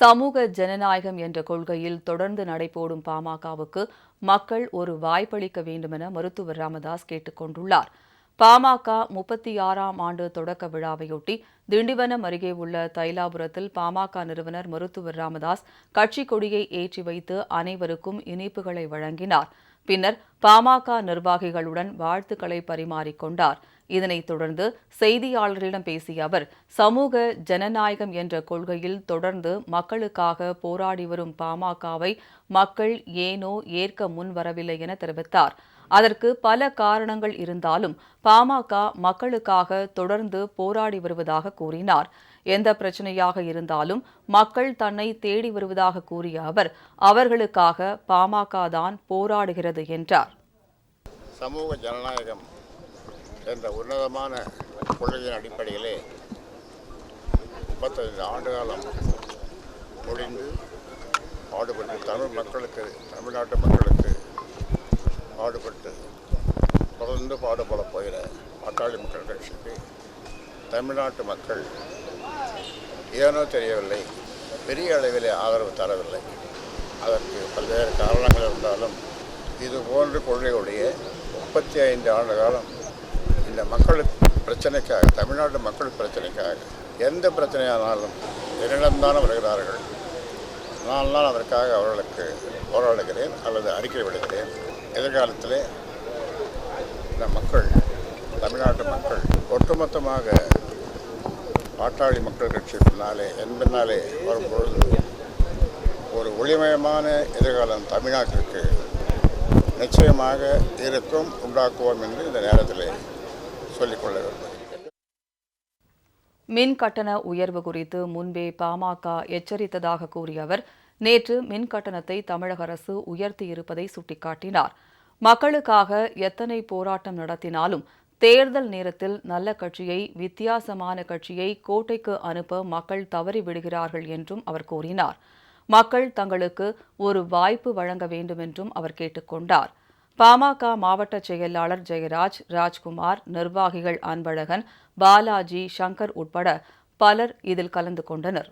சமூக ஜனநாயகம் என்ற கொள்கையில் தொடர்ந்து நடைபோடும் பாமகவுக்கு மக்கள் ஒரு வாய்ப்பளிக்க வேண்டுமென மருத்துவர் ராமதாஸ் கேட்டுக் கொண்டுள்ளார் பாமக முப்பத்தி ஆறாம் ஆண்டு தொடக்க விழாவையொட்டி திண்டிவனம் அருகே உள்ள தைலாபுரத்தில் பாமக நிறுவனர் மருத்துவர் ராமதாஸ் கட்சி கொடியை ஏற்றி வைத்து அனைவருக்கும் இனிப்புகளை வழங்கினார். பின்னர் பாமக நிர்வாகிகளுடன் வாழ்த்துக்களை பரிமாறிக்கொண்டார். இதனைத் தொடர்ந்து செய்தியாளர்களிடம் பேசிய அவர் சமூக ஜனநாயகம் என்ற கொள்கையில் தொடர்ந்து மக்களுக்காக போராடி வரும் பாமகவை மக்கள் ஏனோ ஏற்க முன்வரவில்லை என தெரிவித்தார். அதற்கு பல காரணங்கள் இருந்தாலும் பாமக மக்களுக்காக தொடர்ந்து போராடி வருவதாக கூறினார். எந்த பிரச்சனையாக இருந்தாலும் மக்கள் தன்னை தேடி வருவதாக கூறிய அவர் அவர்களுக்காக பாமக தான் போராடுகிறது என்றார். சமூக ஜனநாயகம் என்ற உன்னதமான கொள்கையின் அடிப்படையிலே முப்பத்தைந்து ஆண்டு காலம் முடிந்து பாடுபட்டு தமிழ் மக்களுக்கு தமிழ்நாட்டு மக்களுக்கு பாடுபட்டு தொடர்ந்து பாடுபட போகிற பாட்டாளி மக்கள் கட்சிக்கு தமிழ்நாட்டு மக்கள் ஏனோ தெரியவில்லை பெரிய அளவில் ஆதரவு தரவில்லை. அதற்கு பல்வேறு காரணங்கள் இருந்தாலும் இது போன்ற கொள்கையுடைய முப்பத்தி ஐந்து ஆண்டு காலம் இந்த மக்களுக்கு பிரச்சனைக்காக தமிழ்நாட்டு மக்கள் பிரச்சனைக்காக எந்த பிரச்சனையானாலும் என்னிடம்தான் வருகிறார்கள். நான் தான் அதற்காக அவர்களுக்கு போராடுகிறேன் அல்லது அறிக்கை விடுகிறேன். எதிர்காலத்தில் இந்த மக்கள் தமிழ்நாட்டு மக்கள் ஒட்டுமொத்தமாக பாட்டாளி மக்கள் கட்சி பின்னாலே என் பின்னாலே வரும்பொழுது ஒரு ஒளிமயமான எதிர்காலம் தமிழ்நாட்டிற்கு நிச்சயமாக இருக்கும் உண்டாக்குவோம் என்று இந்த நேரத்தில் சொல்லிக்கொள்ள வேண்டும் மின் கட்டண உயர்வு குறித்து முன்பே பாமக எச்சரித்ததாக கூறிய அவர் நேற்று மின் கட்டணத்தை தமிழக அரசு உயர்த்தியிருப்பதை சுட்டிக்காட்டினார். மக்களுக்காக எத்தனை போராட்டம் நடத்தினாலும் தேர்தல் நேரத்தில் நல்ல கட்சியை வித்தியாசமான கட்சியை கோட்டைக்கு அனுப்ப மக்கள் தவறிவிடுகிறார்கள் என்றும் அவர் கூறினார். மக்கள் தங்களுக்கு ஒரு வாய்ப்பு வழங்க வேண்டும் என்றும் அவர் கேட்டுக்கொண்டார் பாமக மாவட்ட செயலாளர் ஜெயராஜ் ராஜ்குமார் நிர்வாகிகள் அன்பழகன் பாலாஜி சங்கர் உட்பட பலர் இதில் கலந்து கொண்டனர்.